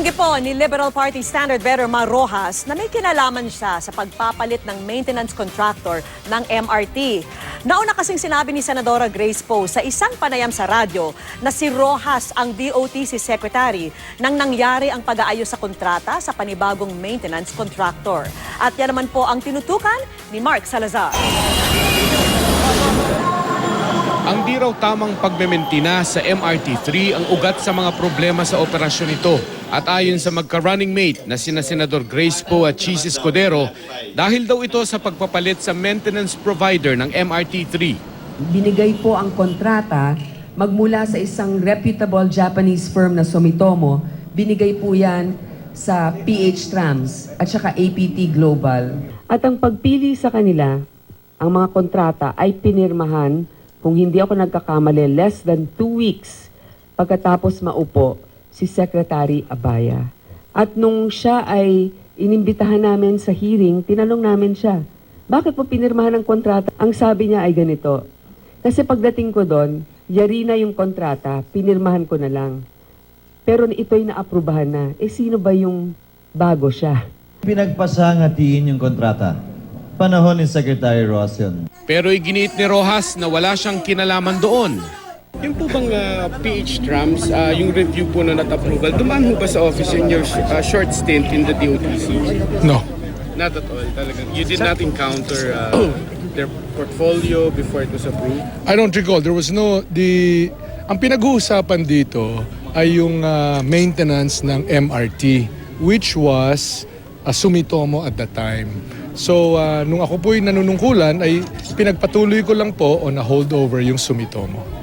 Itinanggi po ni Liberal Party Standard Bearer Mar Rojas na may kinalaman siya sa pagpapalit ng maintenance contractor ng MRT. Nauna kasing sinabi ni Senadora Grace Poe sa isang panayam sa radyo na si Rojas ang DOTC Secretary nang nangyari ang pag-aayos sa kontrata sa panibagong maintenance contractor. At yan naman po ang tinutukan ni Mark Salazar. Ang di raw tamang pagmementina sa MRT-3 ang ugat sa mga problema sa operasyon nito. At ayon sa magka-running mate na sina Senador Grace Poe at Cheese Escudero, dahil daw ito sa pagpapalit sa maintenance provider ng MRT-3. Binigay po ang kontrata magmula sa isang reputable Japanese firm na Sumitomo. Binigay po yan sa PH Trams at saka APT Global. At ang pagpili sa kanila, ang mga kontrata ay pinirmahan, kung hindi ako nagkakamali, less than two weeks pagkatapos maupo si Secretary Abaya. At nung siya ay inimbitahan namin sa hearing, tinanong namin siya, bakit po pinirmahan ang kontrata? Ang sabi niya ay ganito, kasi pagdating ko doon, yari na yung kontrata, pinirmahan ko na lang. Pero ito'y naaprubahan na. Eh sino ba yung bago siya? Pinagpasangatiin yung kontrata. Panahon ni Secretary Ross yun. Pero iginiit ni Rojas na wala siyang kinalaman doon. Yung po bang ah, PH trams, ah, yung review po na not approval, dumaan ho ba sa office in your ah, short stint in the DOTC? No. Not at all, talagang. You did not encounter ah, their portfolio before it was approved? I don't recall. There was no... The, ang pinag-uusapan dito ay yung ah, maintenance ng MRT which was a Sumitomo at the time. So, ah, nung ako po'y nanunungkulan ay pinagpatuloy ko lang po on a holdover yung Sumitomo.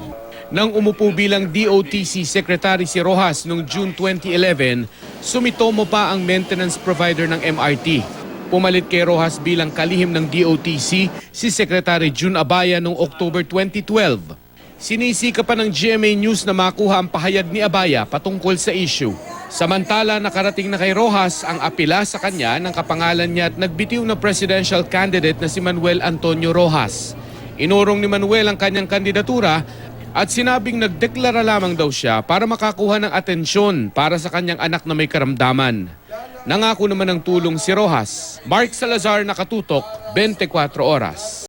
Nang umupo bilang DOTC Secretary si Rojas noong June 2011, sumitomo pa ang maintenance provider ng MRT. Pumalit kay Rojas bilang kalihim ng DOTC si Secretary June Abaya noong October 2012. Sinisika pa ng GMA News na makuha ang pahayag ni Abaya patungkol sa issue. Samantala, nakarating na kay Rojas ang apila sa kanya ng kapangalan niya at nagbitiw na presidential candidate na si Manuel Antonio Rojas. Inurong ni Manuel ang kanyang kandidatura at sinabing nagdeklara lamang daw siya para makakuha ng atensyon para sa kanyang anak na may karamdaman. Nangako naman ng tulong si Rojas. Mark Salazar nakatutok, 24 oras.